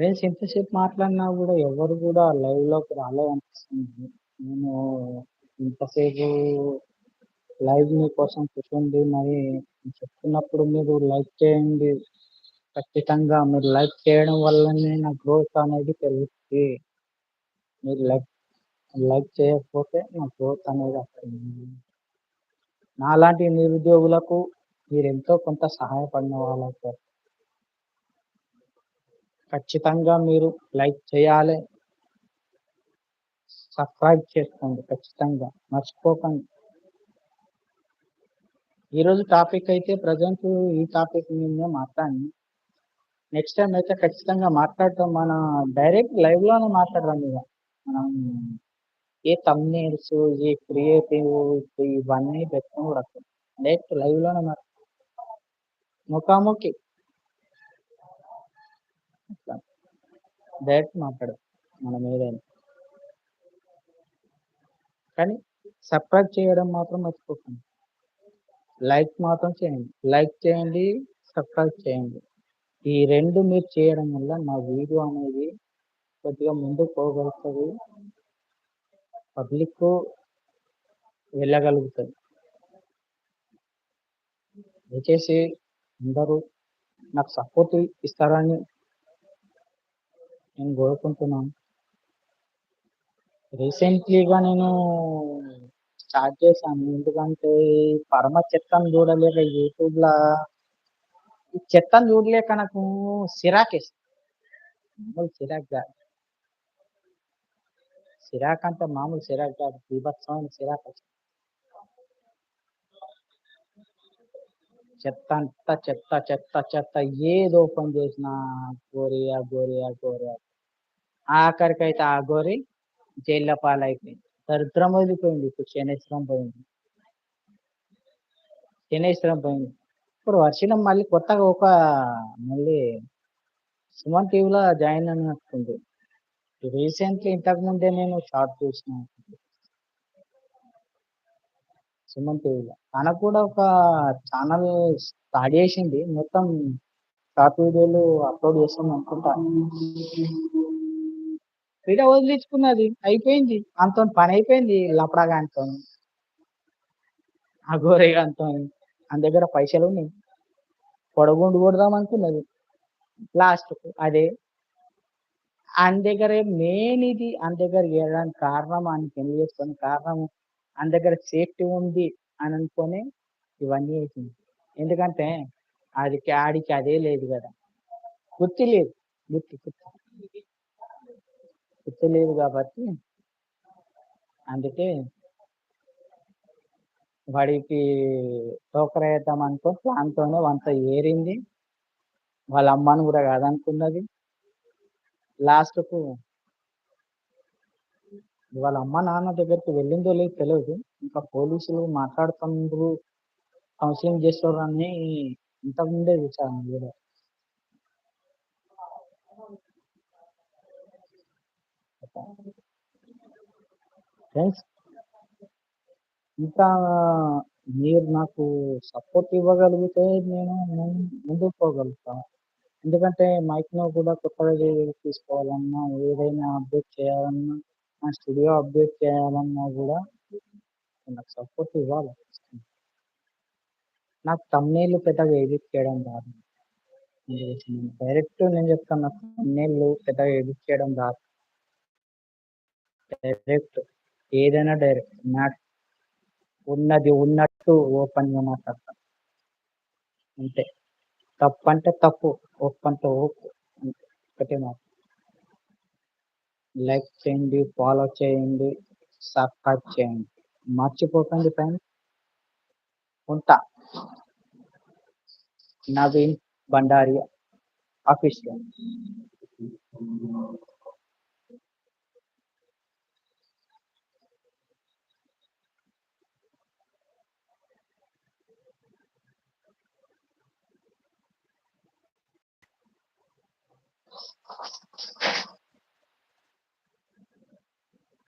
నేను ఎంతసేపు మాట్లాడినా కూడా ఎవరు కూడా లైవ్‌లోకి రాలేదనిపిస్తుంది. నేను ఇంతసేపు లైవ్ మీకోసం కూర్చుండి మరి చెప్తున్నప్పుడు మీరు లైక్ చేయండి. ఖచ్చితంగా మీరు లైక్ చేయడం వల్లనే నా గ్రోత్ అనేది పెరుగుతుంది మీరు లైక్ లైక్ చేయకపోతే నా గ్రోత్ అనేది అసలు నాలాంటి నిరుద్యోగులకు మీరెంతో కొంత సహాయపడిన వాళ్ళవుతారు. ఖచ్చితంగా మీరు లైక్ చేయాలి సబ్స్క్రైబ్ చేసుకోండి ఖచ్చితంగా. మర్చిపోకండి. ఈరోజు టాపిక్ అయితే ప్రజెంట్ ఈ టాపిక్ మీదనే మాట్లాడి నెక్స్ట్ టైం అయితే ఖచ్చితంగా మాట్లాడటం మన డైరెక్ట్ లైవ్‌లోనే మాట్లాడడం ఇక మనం ఏ తమ్నేల్స్ ఏ క్రియేటివ్ ఇవన్నీ పెట్టుకోకూడదు. డైరెక్ట్ లైవ్‌లోనే మాట్లాడతాం ముఖాముఖి. అట్లా. డైరెక్ట్ మాట్లాడు మనం ఏదైనా. కానీ సబ్స్క్రైబ్ చేయడం మాత్రం మర్చిపోకండి. లైక్ మాత్రం చేయండి. లైక్ చేయండి, సబ్స్క్రైబ్ చేయండి. ఈ రెండు మీరు చేయడం వల్ల నా వీడియో అనేది కొద్దిగా ముందుకు పోగలుగుతుంది పబ్లిక్కు వెళ్ళగలుగుతుంది దయచేసి అందరూ నాకు సపోర్ట్ ఇస్తారని నేను కోరుకుంటున్నాను. రీసెంట్‌లీగా నేను స్టార్ట్ చేశాను. ఎందుకంటే పరమ చెత్తను చూడలేక యూట్యూబ్‌ల ఈ చెత్తను చూడలేక నాకు సిరాకేసింది. మామూలు సిరాక్ కాదు. చిరాకంటే మామూలు సిరాక్ కాదు. బీభత్సమైన చిరాకొచ్చింది. చెత్త అంతా చెత్త, చెత్త, చెత్త ఏది ఓపెన్ చేసినా అఘోరి, అఘోరి, అఘోరి, ఆఖరికి ఆఖరికైతే ఆ గోరి జైల్లో పాలైపోయింది. దరిద్రం వదిలిపోయింది. ఇప్పుడు శనేశ్వరం పోయింది. శనేశ్వరం పోయింది. ఇప్పుడు వర్షం మళ్ళీ కొత్తగా ఒక మళ్ళీ సుమన్ టీవీలో జాయిన్ అయినట్టుంది. రీసెంట్‌లీ ఇంతకుముందే నేను షార్ట్ చూసిన. సుమన్ టీవీలో. తనకు కూడా ఒక ఛానల్ స్టార్ట్ చేసింది. మొత్తం షార్ట్ వీడియోలు అప్‌లోడ్ చేస్తాం అనుకుంటా. వీడియో వదిలించుకున్నది. అయిపోయింది. అంత పని అయిపోయింది లపడాగా అంతో అఘోరేగా అంతో అని దగ్గర పైసలు ఉన్నాయి పొడగుండు కొడదాం అనుకున్నది. లాస్ట్ అదే. ఆమె దగ్గరే మెయిన్ ఇది ఆమె దగ్గర వెళ్ళడానికి కారణం ఆయనకి పెళ్ళి చేసుకొని కారణం ఆమె దగ్గర సేఫ్టీ ఉంది అని అనుకొని ఇవన్నీ వేసింది ఎందుకంటే ఆడికి ఆడికి అదే లేదు కదా గుర్తు లేదు. గుర్తు గుర్తు. గుర్తు లేదు కాబట్టి అందుకే వాడికి టోకరేద్దాం అనుకో దాంతోనే వంత ఏరింది. వాళ్ళ అమ్మని కూడా కాదనుకున్నది. లాస్ట్‌కు వాళ్ళ అమ్మ, నాన్న దగ్గరికి వెళ్ళిందో లేదో తెలియదు ఇంకా పోలీసులు మాట్లాడుతుండ్రు, చేస్తారు అని ఇంతకుముందే చూసాను వీడియో. ఫ్రెండ్స్ ఇంకా మీరు నాకు సపోర్ట్ ఇవ్వగలిగితే నేను ముందుకు పోగలుగుతాను ఎందుకంటే మైక్‌ను కూడా కొత్తగా తీసుకోవాలన్నా, ఏదైనా అప్డేట్ చేయాలన్నా, నా స్టూడియో అప్డేట్ చేయాలన్నా కూడా నాకు సపోర్ట్ ఇవ్వాలి. నాకు తమ్నేళ్ళు పెద్దగా ఎడిట్ చేయడం రాదు. డైరెక్ట్ నేను చెప్తాను నాకు తమ్నేళ్ళు పెద్దగా ఎడిట్ చేయడం రాదు. డైరెక్ట్ ఏదైనా డైరెక్ట్ నా ఉన్నది ఉన్నట్టు ఓపెన్‌గా మాట్లాడతాను అంతే. తప్పంటే తప్పు. ఒప్పంటే ఒప్పు. అంతే. ఒకటే మాట. లైక్ చేయండి, ఫాలో చేయండి, సబ్స్క్రైబ్ చేయండి. మర్చిపోకండి ఫ్రెండ్స్. ఉంటా. నవీన్ బండారి అఫీషియల్.